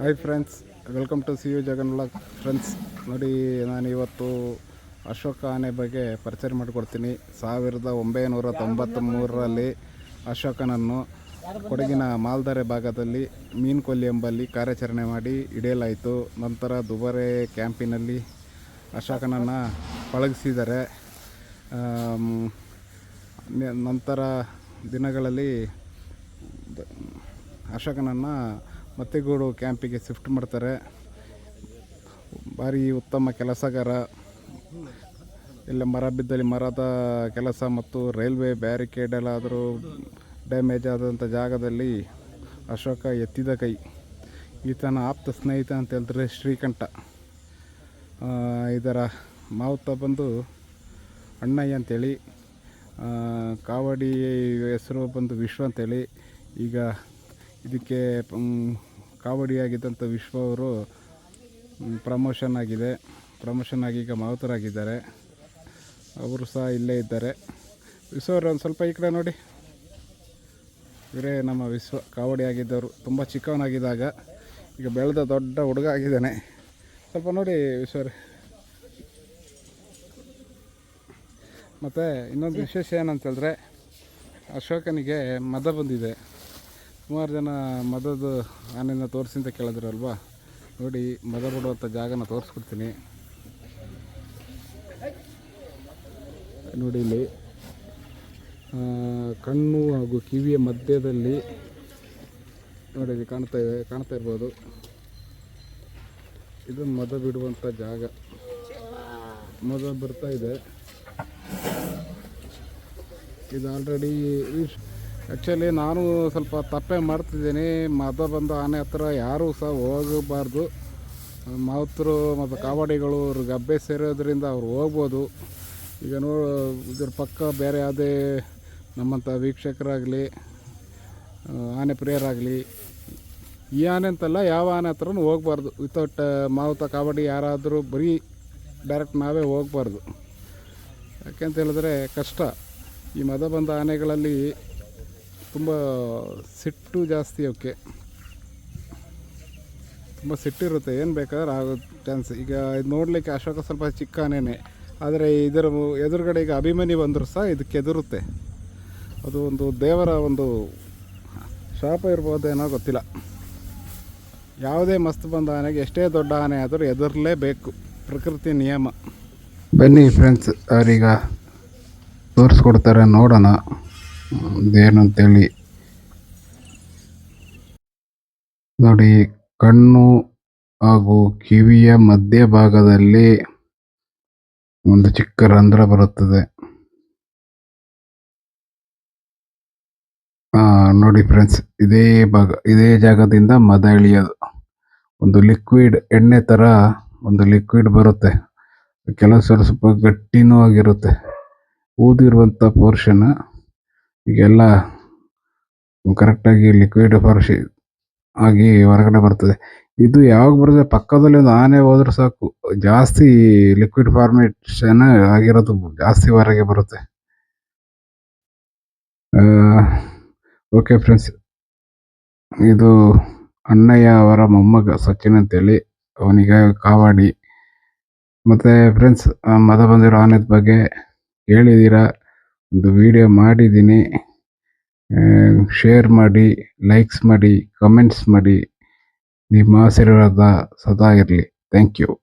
Hi friends welcome to C U Jagan blog friends ನೋಡಿ ನಾನು ಇವತ್ತು ಅಶೋಕ ಆನೆ ಬಗ್ಗೆ ಪರಿಚಯ ಮಾಡಿಕೊಡ್ತೀನಿ. ಸಾವಿರದ ಒಂಬೈನೂರ ತೊಂಬತ್ತ್ಮೂರರಲ್ಲಿ ಅಶೋಕನನ್ನು ಕೊಡಗಿನ ಮಾಲ್ದರೆ ಭಾಗದಲ್ಲಿ ಮೀನುಕೊಲ್ಲಿ ಎಂಬಲ್ಲಿ ಕಾರ್ಯಾಚರಣೆ ಮಾಡಿ ಹಿಡಿಯಲಾಯಿತು. ನಂತರ ದುಬಾರೆ ಕ್ಯಾಂಪಿನಲ್ಲಿ ಅಶೋಕನನ್ನು ಪಳಗಿಸಿದ್ದಾರೆ. ನಂತರ ದಿನಗಳಲ್ಲಿ ಅಶೋಕನನ್ನು ಮತ್ತೆಗೂಡು ಕ್ಯಾಂಪಿಗೆ ಶಿಫ್ಟ್ ಮಾಡ್ತಾರೆ. ಭಾರಿ ಉತ್ತಮ ಕೆಲಸಗಾರ. ಇಲ್ಲ ಮರ ಬಿದ್ದಲ್ಲಿ ಮರದ ಕೆಲಸ ಮತ್ತು ರೈಲ್ವೆ ಬ್ಯಾರಿಕೇಡ್ ಎಲ್ಲಾದರೂ ಡ್ಯಾಮೇಜ್ ಆದಂಥ ಜಾಗದಲ್ಲಿ ಅಶೋಕ ಎತ್ತಿದ ಕೈ. ಈತನ ಆಪ್ತ ಸ್ನೇಹಿತ ಅಂತ ಹೇಳಿದ್ರೆ ಶ್ರೀಕಂಠ. ಇದರ ಮಾವುತ ಬಂದು ಅಣ್ಣಯ್ಯ ಅಂತೇಳಿ ಕಾವಡಿ ಹೆಸರು ಬಂದು ವಿಶ್ವ ಅಂತೇಳಿ. ಈಗ ಇದಕ್ಕೆ ಕಾವಡಿಯಾಗಿದ್ದಂಥ ವಿಶ್ವ ಅವರು ಪ್ರಮೋಷನ್ ಆಗಿದೆ. ಪ್ರಮೋಷನ್ ಆಗಿ ಈಗ ಮಾವುತರಾಗಿದ್ದಾರೆ. ಅವರು ಸಹ ಇಲ್ಲೇ ಇದ್ದಾರೆ. ವಿಶ್ವ ಅವರು ಒಂದು ಸ್ವಲ್ಪ ಈ ಕಡೆ ನೋಡಿ. ಇವರೇ ನಮ್ಮ ವಿಶ್ವ ಕಾವಡಿ ಆಗಿದ್ದವರು ತುಂಬ ಚಿಕ್ಕವನಾಗಿದ್ದಾಗ ಈಗ ಬೆಳೆದ ದೊಡ್ಡ ಹುಡುಗ ಆಗಿದ್ದಾನೆ. ಸ್ವಲ್ಪ ನೋಡಿ ವಿಶ್ವರೇ ಮತ್ತು ಇನ್ನೊಂದು ವಿಶೇಷ ಏನಂತಂದರೆ ಅಶೋಕನಿಗೆ ಮದ ಬಂದಿದೆ. ಸುಮಾರು ಜನ ಮದದ ಆನೆನ ತೋರಿಸಿ ಅಂತ ಕೇಳಿದ್ರಲ್ವಾ? ನೋಡಿ ಮದ ಬಿಡುವಂಥ ಜಾಗನ ತೋರಿಸ್ಕೊಡ್ತೀನಿ. ನೋಡಿ ಇಲ್ಲಿ ಕಣ್ಣು ಹಾಗೂ ಕಿವಿಯ ಮಧ್ಯದಲ್ಲಿ ನೋಡಿ ಇಲ್ಲಿ ಕಾಣ್ತಾ ಇದೆ, ಕಾಣ್ತಾ ಇರ್ಬೋದು. ಇದು ಮದ ಬಿಡುವಂಥ ಜಾಗ. ಮದ ಬರ್ತಾ ಇದೆ. ಇದು ಆಲ್ರೆಡಿ ಆ್ಯಕ್ಚುಲಿ ನಾನು ಸ್ವಲ್ಪ ತಪ್ಪೆ ಮಾಡ್ತಿದ್ದೀನಿ. ಮದ ಬಂದು ಆನೆ ಹತ್ರ ಯಾರೂ ಸಹ ಹೋಗಬಾರ್ದು. ಮಾವುತರು ಮತ್ತು ಕಾವಾಡಿಗಳು ಅವ್ರಿಗೆ ಅಭ್ಯಾಸ ಸೇರೋದ್ರಿಂದ ಅವ್ರು ಹೋಗ್ಬೋದು. ಈಗ ನೋ, ಇದ್ರ ಪಕ್ಕ ಬೇರೆ ಯಾವುದೇ ನಮ್ಮಂಥ ವೀಕ್ಷಕರಾಗಲಿ ಆನೆ ಪ್ರಿಯರಾಗಲಿ, ಈ ಆನೆ ಅಂತಲ್ಲ ಯಾವ ಆನೆ ಹತ್ರನೂ ಹೋಗ್ಬಾರ್ದು. ವಿತೌಟ್ ಮಾವುತ, ಕಾವಡಿ ಯಾರಾದರೂ ಬರೀ ಡೈರೆಕ್ಟ್ ನಾವೇ ಹೋಗ್ಬಾರ್ದು. ಯಾಕೆಂತ ಹೇಳಿದ್ರೆ ಕಷ್ಟ. ಈ ಮದ ಬಂದ ಆನೆಗಳಲ್ಲಿ ತುಂಬ ಸಿಟ್ಟು ಜಾಸ್ತಿ ಅವಕ್ಕೆ. ತುಂಬ ಸಿಟ್ಟಿರುತ್ತೆ ಏನು ಬೇಕಾದ್ರೆ ಆಗೋ ಚಾನ್ಸ್ ಈಗ ಇದು ನೋಡಲಿಕ್ಕೆ ಅಶೋಕ ಸ್ವಲ್ಪ ಚಿಕ್ಕನೇ ಆದರೆ ಇದರ ಎದುರುಗಡೆ ಈಗ ಅಭಿಮಾನಿ ಬಂದರೂ ಸಹ ಇದಕ್ಕೆ ಎದುರುತ್ತೆ. ಅದು ಒಂದು ದೇವರ ಒಂದು ಶಾಪ ಇರ್ಬೋದೇನೋ ಗೊತ್ತಿಲ್ಲ. ಯಾವುದೇ ಮಸ್ತ್ ಬಂದ ಆನೆಗೆ ಎಷ್ಟೇ ದೊಡ್ಡ ಆನೆ ಆದರೂ ಎದುರಲೇಬೇಕು ಪ್ರಕೃತಿ ನಿಯಮ. ಬನ್ನಿ ಫ್ರೆಂಡ್ಸ್ ಅವರೀಗ ತೋರಿಸ್ಕೊಡ್ತಾರೆ, ನೋಡೋಣ. ಇದೇನು ಅಂತೇಳಿ ನೋಡಿ, ಕಣ್ಣು ಹಾಗೂ ಕಿವಿಯ ಮಧ್ಯಭಾಗದಲ್ಲಿ ಒಂದು ಚಿಕ್ಕ ರಂಧ್ರ ಬರುತ್ತದೆ. ನೋಡಿ ಫ್ರೆಂಡ್ಸ್, ಇದೇ ಭಾಗ, ಇದೇ ಜಾಗದಿಂದ ಮದ ಇಳಿಯೋದು. ಒಂದು ಲಿಕ್ವಿಡ್ ಎಣ್ಣೆ ಥರ ಒಂದು ಲಿಕ್ವಿಡ್ ಬರುತ್ತೆ. ಕೆಲವು ಸ್ವಲ್ಪ ಗಟ್ಟಿನೂ ಆಗಿರುತ್ತೆ. ಊದಿರುವಂಥ ಪೋರ್ಷನ್ ಈಗೆಲ್ಲ ಕರೆಕ್ಟಾಗಿ ಲಿಕ್ವಿಡ್ ಪೋರ್ಷಿ ಆಗಿ ಹೊರಗಡೆ ಬರ್ತದೆ. ಇದು ಯಾವಾಗ ಬರುತ್ತೆ ಪಕ್ಕದಲ್ಲಿ ಒಂದು ಆನೆ ಹೋದ್ರೆ ಸಾಕು. ಜಾಸ್ತಿ ಲಿಕ್ವಿಡ್ ಫಾರ್ಮೇಷನ್ ಆಗಿರೋದು ಜಾಸ್ತಿ ಹೊರಗೆ ಬರುತ್ತೆ. ಓಕೆ ಫ್ರೆಂಡ್ಸ್ ಇದು ಅಣ್ಣಯ್ಯ ಅವರ ಮೊಮ್ಮಗ ಸಚಿನ್ ಅಂತೇಳಿ. ಅವನಿಗೆ ಕಾವಾಡಿ. ಮತ್ತು ಫ್ರೆಂಡ್ಸ್ ಮದ ಬಂದಿರೋ ಆನೆದ ಬಗ್ಗೆ ಹೇಳಿದ್ದೀರಾ ಒಂದು ವಿಡಿಯೋ ಮಾಡಿದ್ದೀನಿ. ಶೇರ್ ಮಾಡಿ ಲೈಕ್ಸ್ ಮಾಡಿ ಕಮೆಂಟ್ಸ್ ಮಾಡಿ. ನಿಮ್ಮ ಆಶೀರ್ವಾದ ಸದಾ ಇರಲಿ. Thank you